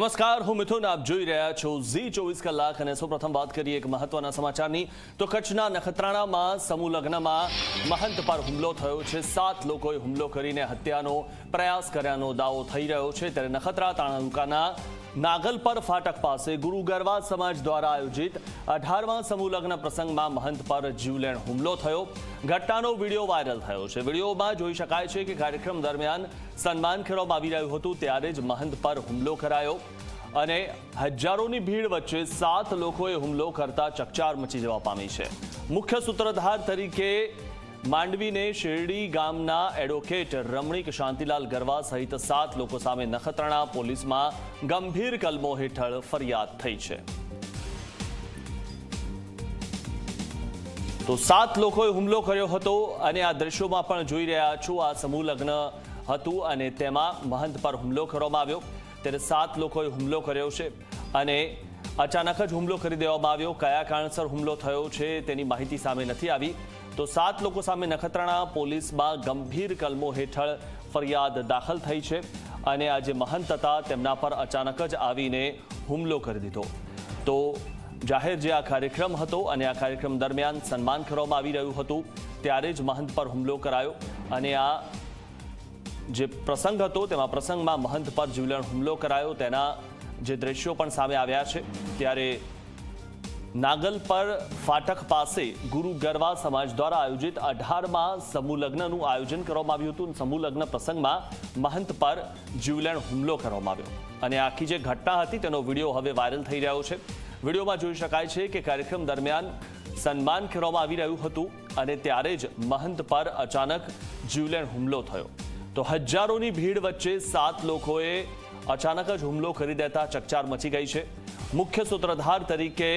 નમસ્કાર, હું મિથુન, આપ જોઈ રહ્યા છો ઝી ચોવીસ કલાક અને સૌપ્રથમ વાત કરીએ એક મહત્વના સમાચારની. તો કચ્છના નખત્રાણામાં સમૂહ લગ્નમાં મહંત પર હુમલો થયો છે. સાત લોકોએ હુમલો કરીને હત્યાનો પ્રયાસ કર્યાનો દાવો થઈ રહ્યો છે. ત્યારે નખત્રા તાલુકાના નાગલપર ફાટક પાસે ગુરુ ગરવા સમાજ દ્વારા આયોજિત અઢારમા સમૂહ લગ્ન પ્રસંગમાં મહંત પર જીવલેણ હુમલો થયો. ઘટનાનો વીડિયો વાયરલ થયો છે. વિડીયોમાં જોઈ શકાય છે કે કાર્યક્રમ દરમિયાન સન્માન કરવામાં આવી રહ્યું હતું, ત્યારે જ મહંત પર હુમલો કરાયો અને હજારોની ભીડ વચ્ચે સાત લોકોએ હુમલો કરતા ચકચાર મચી જવા પામી છે. મુખ્ય સૂત્રધાર તરીકે માંડવીને શેરડી ગામના એડવોકેટ રમણીક શાંતિલાલ ગરવા સહિત સાત લોકો સામે નખત્રાણા પોલીસમાં ગંભીર કલમો હેઠળ ફરિયાદ થઈ છે. તો સાત લોકોએ હુમલો કર્યો હતો અને આ દ્રશ્યોમાં પણ જોઈ રહ્યા છો, આ સમૂહ લગ્ન હતું અને તેમાં મહંત પર હુમલો કરવામાં આવ્યો. ત્યારે સાત લોકોએ હુમલો કર્યો છે અને અચાનક જ હુમલો કરી દેવામાં આવ્યો. કયા કારણસર હુમલો થયો છે તેની માહિતી સામે નથી આવી. તો સાત લોકો સામે નખત્રાણા પોલીસમાં ગંભીર કલમો હેઠળ ફરિયાદ દાખલ થઈ છે અને આ જે મહંત હતા તેમના પર અચાનક જ આવીને હુમલો કરી દીધો. તો જાહેર જે આ કાર્યક્રમ હતો અને આ કાર્યક્રમ દરમિયાન સન્માન કરવામાં આવી રહ્યું હતું, ત્યારે જ મહંત પર હુમલો કરાયો અને આ જે પ્રસંગ હતો, તેમાં પ્રસંગમાં મહંત પર જીવલેણ હુમલો કરાયો. તેના જે દ્રશ્યો પણ સામે આવ્યા છે, ત્યારે નાગલ પર ફાટક પાસે ગુરુ ગરવા સમાજ દ્વારા આયોજિત અઢારમાં સમૂહ લગ્નનું આયોજન કરવામાં આવ્યું હતું. સમૂહ લગ્ન પ્રસંગમાં મહંત પર જીવલેણ હુમલો કરવામાં આવ્યો. અને આખી જે ઘટના હતી તેનો વીડિયો હવે વાયરલ થઈ રહ્યો છે. વિડીયોમાં જોઈ શકાય છે કે કાર્યક્રમ દરમિયાન સન્માન કરવામાં આવી રહ્યું હતું અને ત્યારે જ મહંત પર અચાનક જીવલેણ હુમલો થયો. તો હજારોની ભીડ વચ્ચે સાત લોકોએ અચાનક જ હુમલો કરી દેતા ચકચાર મચી ગઈ છે. મુખ્ય સૂત્રધાર તરીકે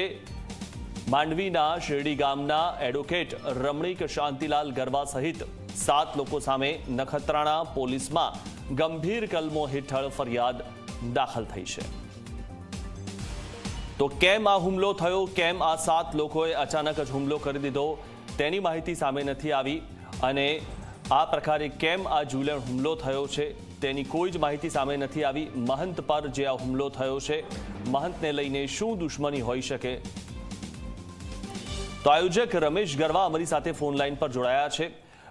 માંડવીના શેરડી ગામના એડવોકેટ રમણીક શાંતિલાલ ગરવા સહિત સાત લોકો સામે નખત્રાણા પોલીસમાં ગંભીર કલમો હેઠળ ફરિયાદ દાખલ થઈ છે. તો કેમ આ હુમલો થયો? કેમ આ સાત લોકોએ અચાનક જ હુમલો કરી દીધો? તેની માહિતી સામે નથી આવી અને આ પ્રકારે કેમ આ જુલણ હુમલો થયો છે? તેની કોઈ જ માહિતી સામે નથી આવી. મહંત પર જે આ હુમલો થયો છે, મહંતને લઈને શું દુશ્મની હોઈ શકે? તો આયોજક રમેશ ગરવા અમારી સાથે ફોન લાઈન પર જોડાયા છે.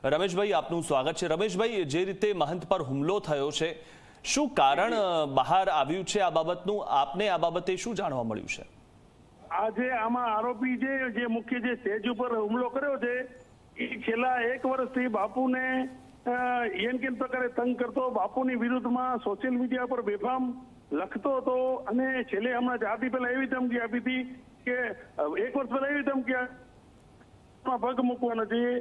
રમેશભાઈ, આપનું સ્વાગત છે. રમેશભાઈ, જે રીતે મહંત પર હુમલો થયો છે, શું કારણ બહાર આવ્યું છે આ બાબતનું? આપને આ બાબતે શું જાણવા મળ્યું છે? આજે આમાં આરોપી જે જે મુખ્ય જે સ્ટેજ ઉપર હુમલો કર્યો છે, એ છેલ્લા એક વર્ષથી બાપુને એમ કેમ પ્રકારે તંગ કરતો, બાપુની વિરુદ્ધમાં સોશિયલ મીડિયા પર બેફામ લખતો હતો અને છેલ્લે હમણાં જાતિ પહેલા એવી ધમકી આપી હતી કે એક વર્ષ પહેલા એવી ધમકી પગ મૂકવો નથી.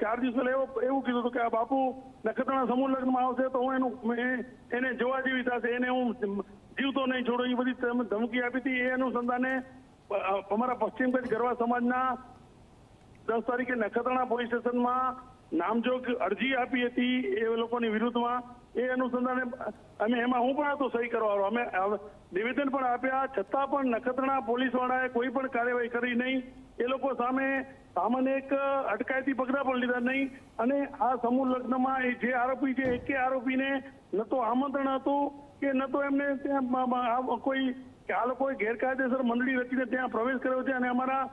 ચાર દિવસ પહેલા એવો, એવું કીધું હતું કે આ બાપુ નખત્રાણા સમૂહ લગ્નમાં આવશે તો હું એનું એને જોવા જેવી થશે. એને હું જીવતો નહીં છોડો. એ બધી ધમકી આપી હતી. એ અનુસંધાને અમારા પશ્ચિમ કચ્છ ગરવા સમાજના દસ તારીખે નખત્રાણા પોલીસ સ્ટેશનમાં નામજોગ અરજી આપી હતી એ લોકોની વિરુદ્ધમાં. એ અનુસંધાને અમે એમાં હું પણ હતો સહી કરવાનો અમે નિવેદન પણ આપ્યા, છતાં પણ નખત્રાણા પોલીસ વાળાએ કોઈ પણ કાર્યવાહી કરી નહીં. એ લોકો સામે સામાન્ય એક અટકાયતી પગલા પણ લીધા નહીં. અને આ સમૂહ લગ્નમાં એ જે આરોપી છે, એકે આરોપીને ન તો આમંત્રણ હતું કે ન તો એમને ત્યાં કોઈ, કે આ લોકોએ ગેરકાયદેસર મંડળી રચીને ત્યાં પ્રવેશ કર્યો છે અને અમારા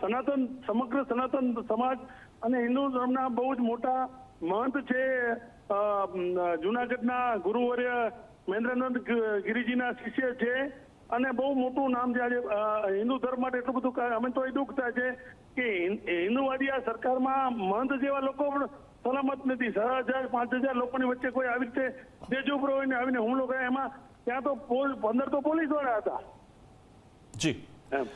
સનાતન, સમગ્ર સનાતન સમાજ અને હિન્દુ ધર્મના બહુ જ મોટા મહંત છે જુનાગઢના ગુરુવર્ય મહેન્દ્રનંદ ગિરિજીના શિષ્ય છે અને બહુ મોટું નામ છે આજે હિન્દુ ધર્મ માટે એટલું બધું અમે તો એ દુઃખ થાય છે કે હિન- હિન્દુવાદી આ સરકારમાં મહંત જેવા લોકો પણ સલામત નથી. સાત હજાર પાંચ હજાર લોકોની વચ્ચે કોઈ આવી રીતે સ્ટેજ ઉપર હોઈને આવીને હુમલો કરે એમાં ત્યાં તો પંદર તો પોલીસવાળા હતા. જી. એમ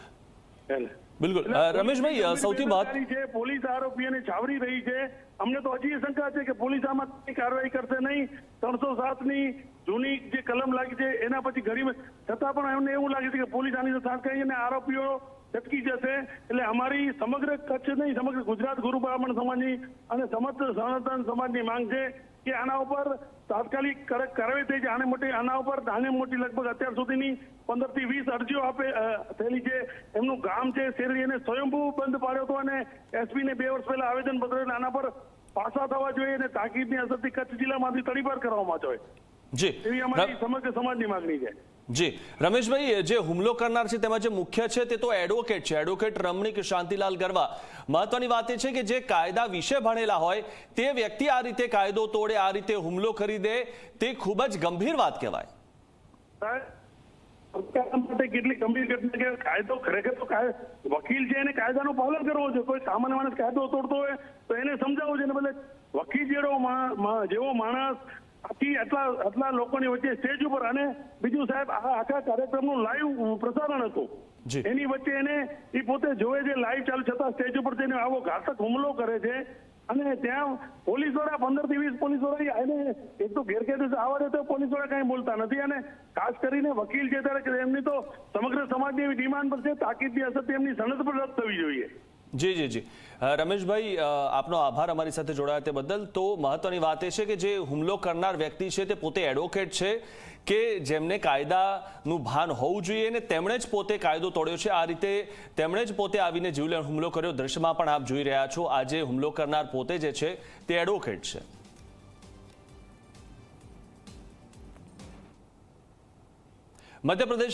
એટલે બિલકુલ. રમેશભાઈ સૌથી વાત છે પોલીસ આરોપીઓને છાવરી રહી છે. અમને તો હજી એ શંકા છે કે પોલીસ આમાં કઈ કાર્યવાહી કરશે નહીં. ત્રણસો સાતની જૂની જે કલમ લાગી છે એના પછી ઘડી છતાં પણ એમને એવું લાગે છે કે પોલીસ આની સાથે અને આરોપીઓ છટકી જશે. એટલે અમારી સમગ્ર કચ્છ નહીં સમગ્ર ગુજરાત ગુરુ બ્રાહ્મણ સમાજની અને સમસ્ત સનાતન સમાજની માંગ છે કે આના ઉપર તાત્કાલિક કડક કાર્યવાહી થઈ છે આને મોટી આના ઉપર આને મોટી લગભગ અત્યાર સુધીની પંદરથી વીસ અરજીઓ આપે થયેલી છે. એમનું ગામ છે શેરડી એને સ્વયંભૂ બંધ પાડ્યો હતો અને એસપી ને બે વર્ષ પહેલા આવેદન પત્ર આના પર પાછા થવા જોઈએ અને તાકીદની અસરથી કચ્છ જિલ્લામાંથી તડીપાર કરવામાં જોઈએ એવી અમારી સમગ્ર સમાજની માંગણી છે. જી. રમેશભાઈ જે હુમલો કરનાર છે, તેમાં જે મુખ્ય છે, તે તો એડવોકેટ છે. એડવોકેટ રમણીક શાંતિલાલ ગરવા. મહત્વની વાત એ છે કે જે કાયદા વિશે ભણેલા હોય, તે વ્યક્તિ આ રીતે કાયદો તોડે, આ રીતે હુમલો કરી દે, તે ખૂબ જ ગંભીર વાત કહેવાય. કેટલી ગંભીર ઘટના કે કાયદો ખરેખર તો વકીલ છે એને કાયદાનું પાલન કરવો છે, કોઈ સામાન્ય માણસ કાયદો તોડતો હોય, તો એને સમજાવવું ને બદલે વકીલ જેવો જેવો માણસ આખી આટલા આટલા લોકોની વચ્ચે સ્ટેજ ઉપર અને બીજું સાહેબ આ આખા કાર્યક્રમનું લાઈવ પ્રસારણ હતું. એની વચ્ચે એને એ પોતે જોવે છે લાઈવ ચાલુ છતાં સ્ટેજ ઉપર તેને આવો ઘાતક હુમલો કરે છે. અને ત્યાં પોલીસવાળા પંદરથી વીસ પોલીસવાળા એને એક તો ગેરકાયદેસર આવવા દે તો પોલીસવાળા કઈ બોલતા નથી. અને ખાસ કરીને વકીલ છે ત્યારે એમની તો સમગ્ર સમાજની એવી ડિમાન્ડ પર છે તાકીદની અસર તેમની સનદ પર રદ થવી જોઈએ. જી જી જી. રમેશભાઈ આપનો આભાર અમારી સાથે જોડાયા તે બદલ. તો મહત્વની વાત એ છે કે જે હુમલો કરનાર વ્યક્તિ છે તે પોતે એડવોકેટ છે કે જેમને કાયદાનું ભાન હોવું જોઈએ અને તેમણે જ પોતે કાયદો તોડ્યો છે. આ રીતે તેમણે જ પોતે આવીને જીવલેણ હુમલો કર્યો. દ્રશ્યમાં પણ આપ જોઈ રહ્યા છો આજે હુમલો કરનાર પોતે જે છે તે એડવોકેટ છે. મધ્યપ્રદેશ